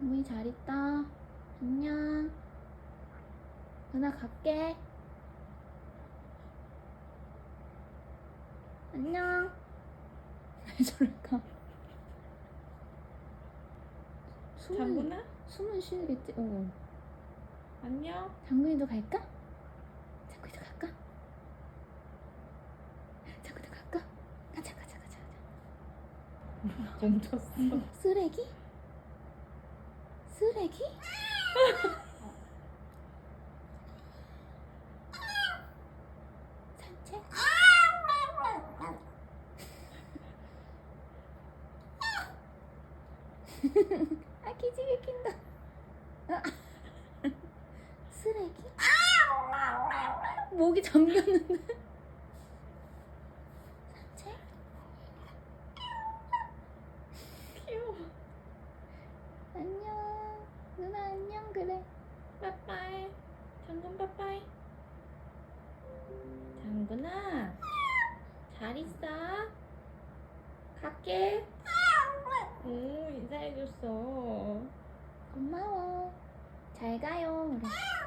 장군이 잘 있다. 안녕. 은하 갈게. 안녕. 왜 저럴까? 숨은, 장군아? 숨은 쉬겠지? 어. 안녕. 장군이도 갈까? 장군이도 갈까? 장군이도 갈까? 가자 가자 가자 가자 멈췄어. 쓰레기? 쓰레기? 아 기지개 낀다 아. 쓰레기? 목이 잠겼는데 산책? 귀여워. 안녕 누나 안녕 그래 빠빠이. 장군 빠빠이. 장군아. 잘 있어. 갈게. 오, 인사해줬어. 고마워 잘 가요 그래